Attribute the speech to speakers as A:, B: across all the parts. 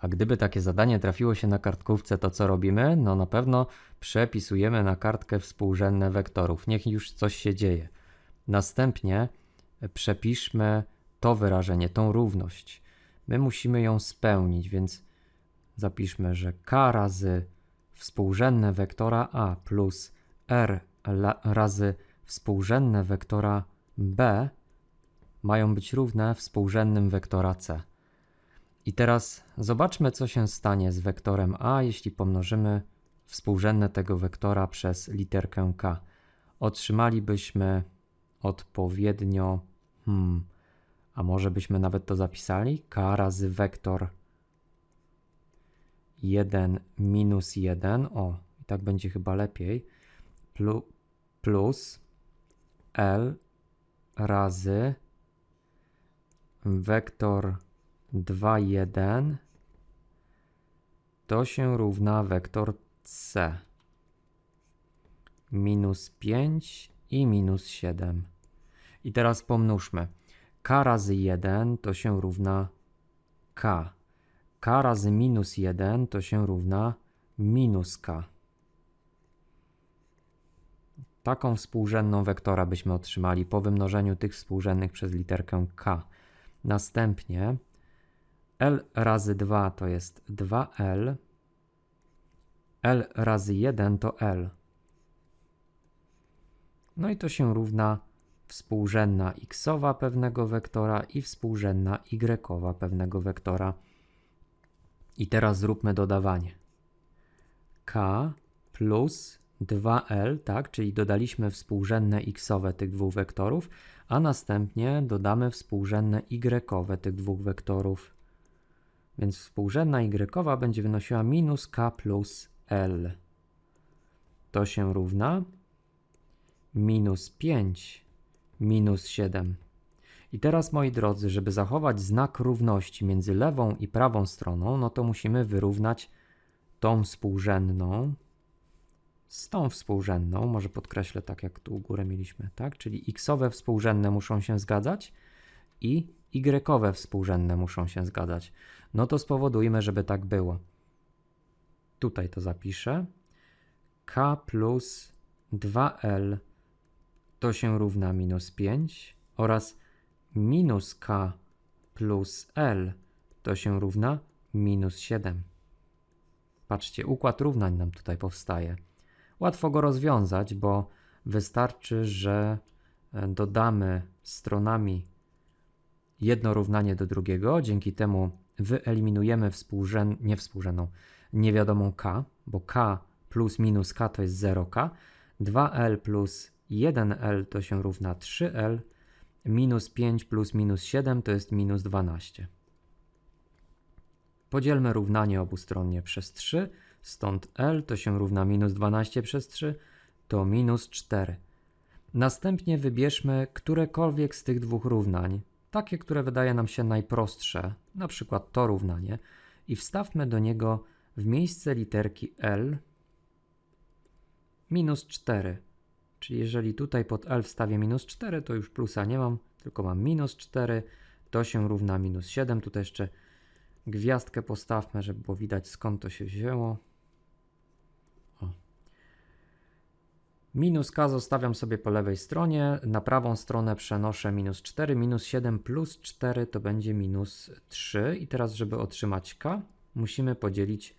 A: A gdyby takie zadanie trafiło się na kartkówce, to co robimy? No na pewno przepisujemy na kartkę współrzędne wektorów. Niech już coś się dzieje. Następnie przepiszmy to wyrażenie, tą równość. My musimy ją spełnić, więc zapiszmy, że k razy współrzędne wektora a plus r razy współrzędne wektora b mają być równe współrzędnym wektora c. I teraz zobaczmy, co się stanie z wektorem a, jeśli pomnożymy współrzędne tego wektora przez literkę k. Otrzymalibyśmy odpowiednio, hmm, a może byśmy nawet to zapisali? k razy wektor 1 minus 1, o, i tak będzie chyba lepiej, plu, plus L razy wektor 2, 1 to się równa wektor C minus 5 i minus 7. I teraz pomnóżmy. k razy 1 to się równa k. k razy minus 1 to się równa minus k. Taką współrzędną wektora byśmy otrzymali po wymnożeniu tych współrzędnych przez literkę k. Następnie L razy 2 to jest 2L. L razy 1 to L. No i to się równa współrzędna xowa pewnego wektora i współrzędna y pewnego wektora. I teraz zróbmy dodawanie. K plus 2L, tak, czyli dodaliśmy współrzędne xowe tych dwóch wektorów, a następnie dodamy współrzędne y tych dwóch wektorów. Więc współrzędna y będzie wynosiła minus k plus l. To się równa minus 5 minus 7. I teraz, moi drodzy, żeby zachować znak równości między lewą i prawą stroną, no to musimy wyrównać tą współrzędną z tą współrzędną, może podkreślę tak jak tu u górę mieliśmy, tak? Czyli xowe współrzędne muszą się zgadzać i y współrzędne muszą się zgadzać. No to spowodujmy, żeby tak było. Tutaj to zapiszę. k plus 2l to się równa minus 5 oraz minus k plus l to się równa minus 7. Patrzcie, układ równań nam tutaj powstaje. Łatwo go rozwiązać, bo wystarczy, że e, dodamy stronami jedno równanie do drugiego. Dzięki temu wyeliminujemy współrzęd, nie współrzędną, niewiadomą k, bo k plus minus k to jest 0k. 2l plus 1l to się równa 3l. Minus 5 plus minus 7 to jest minus 12. Podzielmy równanie obustronnie przez 3 Stąd L to się równa minus 12 przez 3, to minus 4. Następnie wybierzmy którekolwiek z tych dwóch równań, takie, które wydaje nam się najprostsze, na przykład to równanie, i wstawmy do niego w miejsce literki L minus 4. Czyli jeżeli tutaj pod L wstawię minus 4, to już plusa nie mam, tylko mam minus 4, to się równa minus 7. Tutaj jeszcze gwiazdkę postawmy, żeby było widać skąd to się wzięło. Minus k zostawiam sobie po lewej stronie, na prawą stronę przenoszę minus 4, minus 7 plus 4 to będzie minus 3 i teraz żeby otrzymać k musimy podzielić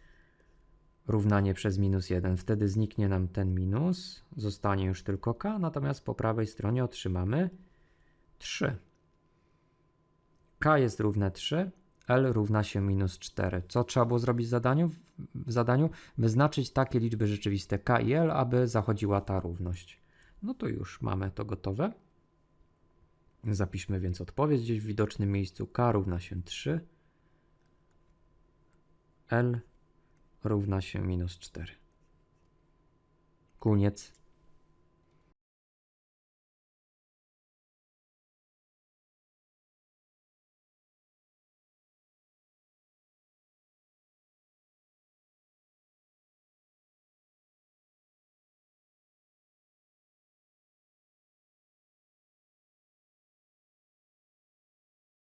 A: równanie przez minus 1. Wtedy zniknie nam ten minus, zostanie już tylko k, natomiast po prawej stronie otrzymamy 3. k jest równe 3, L równa się minus 4. Co trzeba było zrobić w zadaniu? W zadaniu wyznaczyć takie liczby rzeczywiste K i L, aby zachodziła ta równość. No to już mamy to gotowe. Zapiszmy więc odpowiedź gdzieś w widocznym miejscu. K równa się 3. L równa się minus 4. Koniec.